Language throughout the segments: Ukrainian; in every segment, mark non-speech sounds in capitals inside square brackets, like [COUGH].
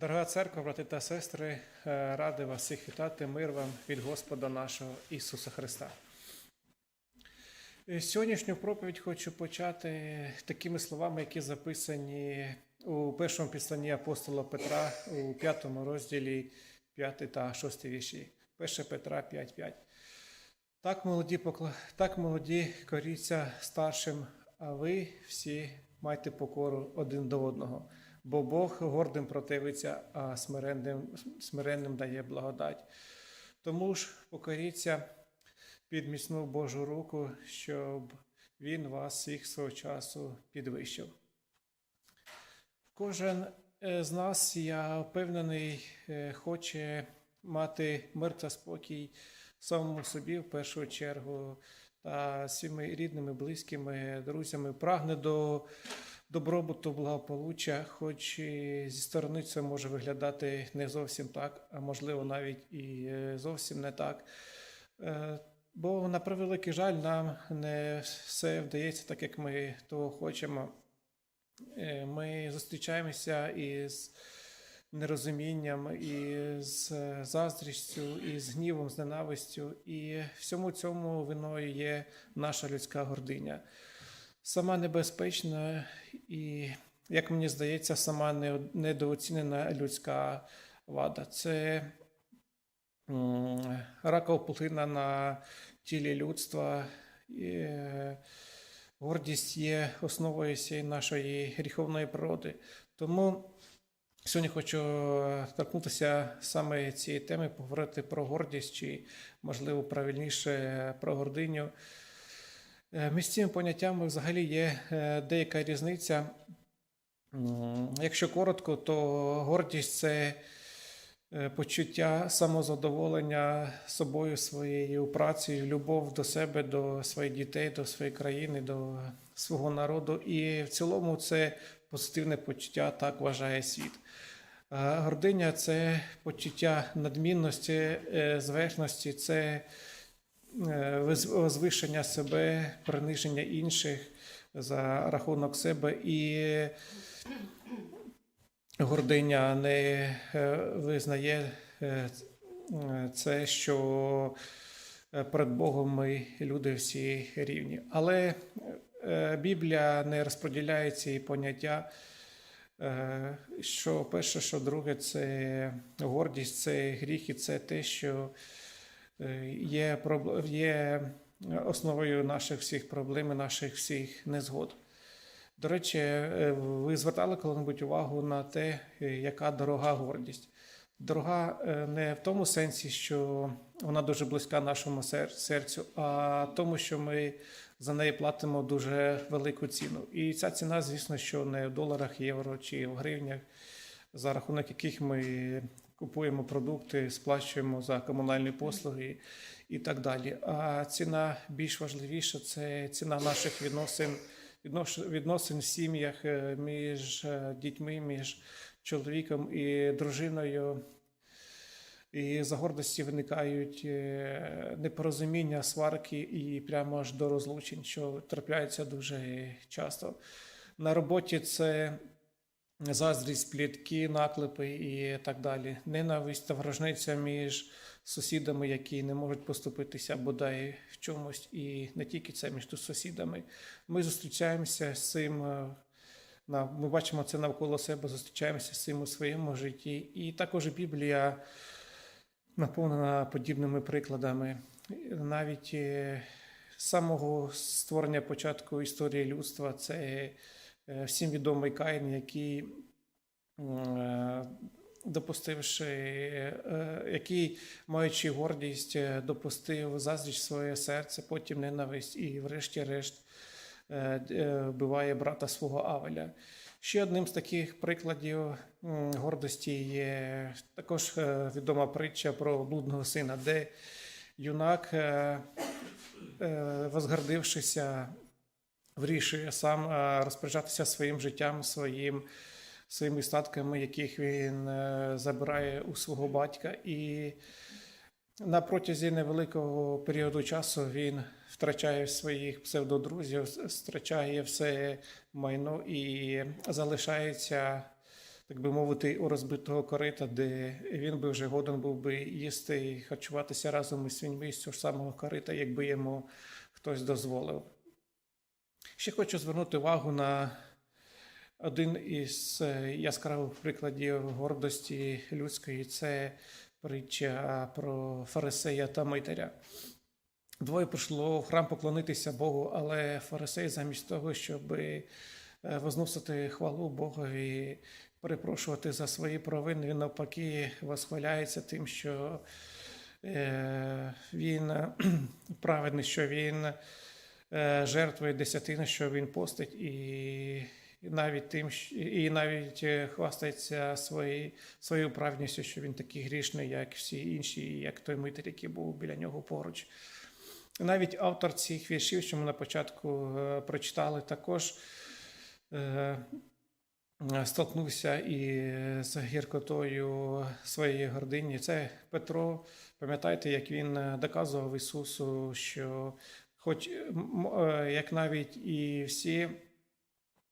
Дорога церква, брати та сестри, е, радий вас всіх вітати, мир вам від Господа нашого Ісуса Христа. Е, Сьогоднішню проповідь хочу почати такими словами, які записані у першому післанні апостола Петра у п'ятому розділі 5 та 6 вірші. 1 Петра 5.5. Так молоді, так молоді коріться старшим, а ви всі майте покору один до одного. Бо Бог гордим противиться, а смиренним, смиренним дає благодать. Тому ж покоріться під міцну Божу руку, щоб Він вас всіх свого часу підвищив. Кожен е, з нас, я впевнений, е, хоче мати мир та спокій самому собі в першу чергу та своїми рідними, близькими, друзями, прагне до добробуту, благополуччя, хоч і зі сторони це може виглядати не зовсім так, а можливо навіть і е, зовсім не так. Е, Бо, на превеликий жаль, нам не все вдається так, як ми того хочемо. Е, Ми зустрічаємося із нерозумінням, із заздрістю, із гнівом, з ненавистю, і всьому цьому виною є наша людська гординя. Сама небезпечна і, як мені здається, сама недооцінена людська вада. Це ракова пухлина на тілі людства. І, е, гордість є основою всієї нашої гріховної природи. Тому сьогодні хочу торкнутися саме цієї теми, поговорити про гордість, чи, можливо, правильніше про гординю. Е, Між цими поняттями взагалі є е, деяка різниця. Якщо коротко, то гордість це е, почуття самозадоволення собою, своєю працею, любов до себе, до своїх дітей, до своєї країни, до свого народу. І в цілому це позитивне почуття, так вважає світ. Гординя це почуття надмінності, зверхності, це е, возвишення себе, приниження інших за рахунок себе. І гординя не е, визнає е, це, що перед Богом ми люди всі рівні. Але Біблія не розподіляє ці поняття. Що перше, що друге, це гордість, це гріх, і це те, що є, проб- є основою наших всіх проблем, наших всіх незгод. До речі, е, ви звертали коли-небудь увагу на те, е, яка дорога гордість. Дорога е, не в тому сенсі, що вона дуже близька нашому серцю, а тому, що ми за неї платимо дуже велику ціну. І ця ціна, звісно, що не в доларах, євро чи в гривнях, за рахунок яких ми купуємо продукти, сплачуємо за комунальні послуги і так далі. А ціна більш важливіша це ціна наших відносин, відносин в сім'ях е, між е, дітьми, між чоловіком і дружиною. І за гордості виникають е, непорозуміння, сварки і прямо аж до розлучень, що трапляються дуже часто. На роботі це заздрість, плітки, наклепи і так далі. Ненависть та ворожниця між сусідами, які не можуть поступитися бодай в чомусь, і не тільки це між сусідами. Ми зустрічаємося з цим. е, Ми бачимо це навколо себе, зустрічаємося з цим у своєму житті. І також Біблія наповнена подібними прикладами. Навіть е, самого створення початку історії людства це всім відомий Каїн, який, е, допустивши, е, який, маючи гордість, е, допустив заздрість в своє серце, потім ненависть і, врешті-решт, е, е, вбиває брата свого Авеля. Ще одним з таких прикладів гордості є також е, відома притча про блудного сина, де юнак, е, е, возгордившися, вирішує сам е, розпоряджатися своїм життям, своїм, своїми статками, яких він е, забирає у свого батька. І на протязі невеликого періоду часу він втрачає своїх псевдодрузів, втрачає все майно і залишається так би мовити, у розбитого корита, де він би вже годен був би їсти і харчуватися разом із свиньми з цього ж самого корита, якби йому хтось дозволив. Ще хочу звернути увагу на один із е, яскравих прикладів гордості людської це притча про фарисея та митаря. Двоє прийшло в храм поклонитися Богу, але фарисей, замість того, щоб е, возносити хвалу Богові, перепрошувати за свої провини, він навпаки восхваляється тим, що е, він [CLEARS THROAT] праведний, що він жертвує десятину, що він постить, і навіть тим, і навіть е, хвастається свої, своєю праведністю, що він такий грішний, як всі інші, як той митар, який був біля нього поруч. Навіть автор цих віршів, що ми на початку е, прочитали, також е, е, столкнувся і з гіркотою своєї гордині. Це Петро. Пам'ятаєте, як він е, доказував Ісусу, що, хоч е, е, як навіть і всі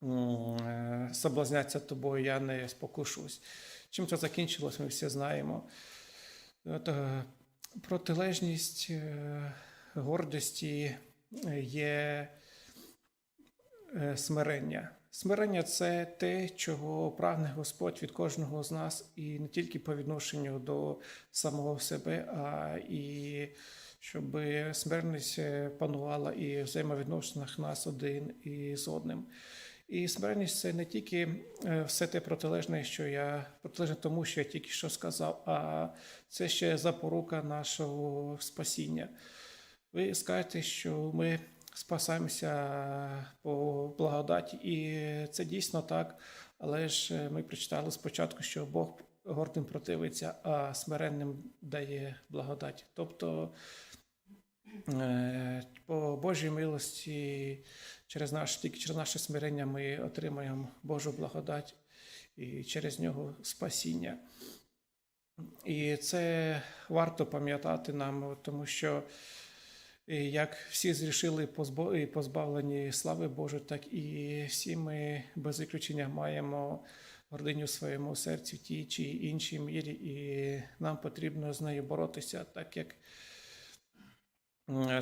е, соблазняться тобою, я не спокушусь. Чим це закінчилось, ми всі знаємо. От, протилежність гордості є смирення. Смирення це те, чого прагне Господь від кожного з нас, і не тільки по відношенню до самого себе, а і щоб смирність е, панувала і в взаємовідносинах нас один і з одним. І смиренність це не тільки е, все те протилежне, що я протилежне тому, що я тільки що сказав, а це ще запорука нашого спасіння. Ви скажете, що ми спасаємося по благодаті, і це дійсно так. Але ж е, ми прочитали спочатку, що Бог гордим противиться, а смиренним дає благодать. Тобто е, по Божій милості, через наш, тільки через наше смирення ми отримаємо Божу благодать і через нього спасіння. І це варто пам'ятати нам, тому що як всі зрішили і позбавлені слави Божої, так і всі ми без виключення маємо гординю в своєму серці в тій чи іншій мірі, і нам потрібно з нею боротися, так як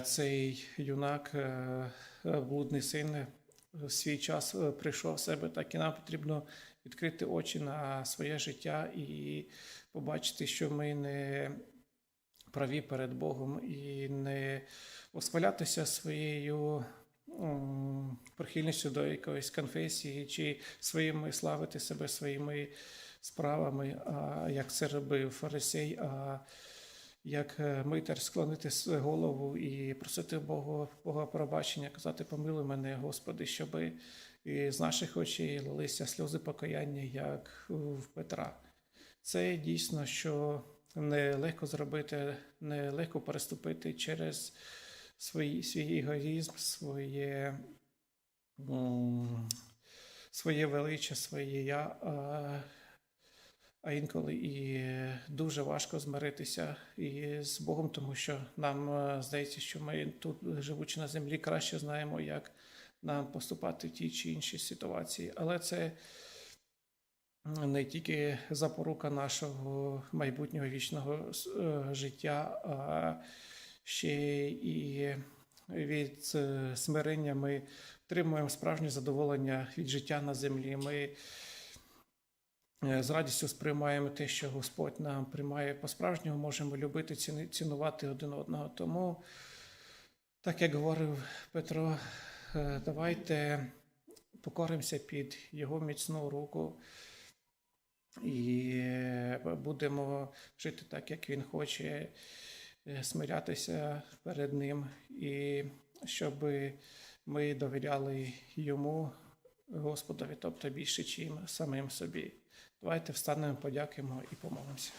цей юнак, е, блудний син, в свій час е, прийшов в себе, так і нам потрібно відкрити очі на своє життя і побачити, що ми не праві перед Богом і не восхвалятися своєю прихильністю до якоїсь конфесії чи своїми славити себе своїми справами, а як це робив фарисей, а як е, митар склонити с- голову і просити Бога, Бога пробачення, казати, помилуй мене, Господи, щоби з наших очей лилися сльози покаяння, як в Петра. Це дійсно, що нелегко зробити, нелегко переступити через свій, свій егоїзм, своє, своє величе, своє я. А, а інколи і дуже важко змиритися і з Богом, тому що нам е, здається, що ми тут, живучи на землі, краще знаємо, як нам поступати в тій чи іншій ситуації. Але це не тільки запорука нашого майбутнього вічного е, життя, а ще і від е, смирення ми отримуємо справжнє задоволення від життя на землі. Ми е, з радістю сприймаємо те, що Господь нам приймає по-справжньому, можемо любити, цінувати один одного. Тому, так як говорив Петро, давайте покоримося під його міцну руку і е, будемо жити так, як він хоче, е, смирятися перед ним, і щоб ми довіряли йому, Господові, тобто більше, чим самим собі. Давайте встанемо, подякуємо і помолимося.